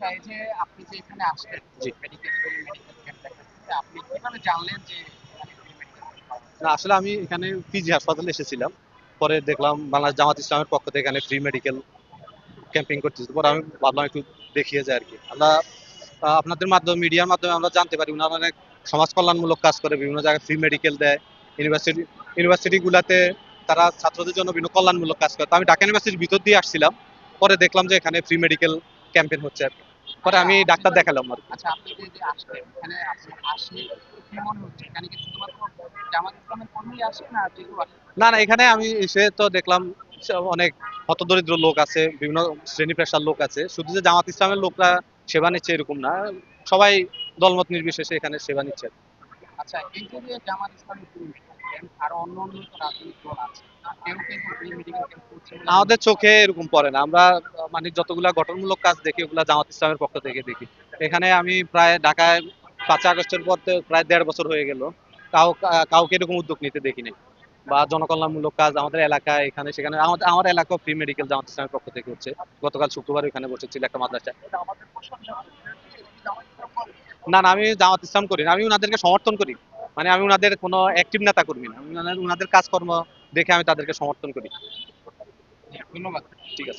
এই যে আপনি যে এখানে আসলেন জি। মেডিকেল মেডিকেল ক্যাম্পে আপনি কীভাবে জানলেন যে? না আসলে আমি এখানে পিজি হাসপাতালে এসেছিলাম পরে দেখলাম বাংলাদেশ জামাত ইসলামের পক্ষ থেকে এখানে ফ্রি মেডিকেল ক্যাম্পিং করতেছে পরে আমি ভাবলাম একটু দেখিয়ে যায় আর কি আমরা আপনাদের মাধ্যমে মিডিয়ার মাধ্যমে আমরা জানতে পারি ওনারা অনেক সমাজ কল্যাণমূলক কাজ করে বিভিন্ন জায়গায় ফ্রি মেডিকেল দেয় ইউনিভার্সিটি ইউনিভার্সিটি গুলাতে তারা ছাত্রদের জন্য বিভিন্ন কল্যাণমূলক কাজ করে তো আমি ঢাকা ইউনিভার্সিটির ভিতর দিয়ে আসছিলাম পরে দেখলাম যে এখানে ফ্রি মেডিকেল ক্যাম্পেইন হচ্ছে আর কি। পরে আমি ডাক্তার দেখালাম আর আচ্ছা আপনি যে যে আসলেন এখানে আপনি কি মনে হচ্ছে? এখানে কি শুধুমাত্র জামাত ইসলামের কর্মী আসে না যে না না এখানে আমি এসে তো দেখলাম অনেক হতদরিদ্র লোক আছে বিভিন্ন শ্রেণি পেশার লোক আছে। শুধু যে জামাত ইসলামের লোকরা সেবা নিচ্ছে এরকম না সবাই দলমত নির্বিশেষে এখানে সেবা নিচ্ছে। আচ্ছা এই যে জামাত camp, আরও অন্য অন্য রাজনৈতিক দল আছে আমাদের চোখে এরকম পড়ে না। আমরা মানে যতগুলা গঠনমূলক কাজ দেখি ওগুলা জামাত ইসলামের পক্ষ থেকে দেখি। এখানে আমি প্রায় ঢাকায় পাঁচই আগস্টের পর প্রায় দেড় বছর হয়ে গেল। কাউ কাউকে এরকম উদ্যোগ নিতে দেখিনি বা জনকল্যাণমূলক কাজ আমাদের এলাকায় এখানে সেখানে আমাদের আমার এলাকা ফ্রি মেডিকেল জামাত ইসলামের পক্ষ থেকে হচ্ছে। গতকাল শুক্রবার এখানে বসেছিল একটা মাদ্রাসায় এটা আমাদের প্রশংসা করছে। জামাত ইসলাম করে। না না আমি জামাত ইসলাম করি না আমি ওনাদেরকে সমর্থন করি। মানে আমি ওনাদের কোনো অ্যাক্টিভ নেতা করবি না। ওনাদের কাজকর্ম দেখে আমি তাদেরকে সমর্থন করি। ধন্যবাদ। ঠিক আছে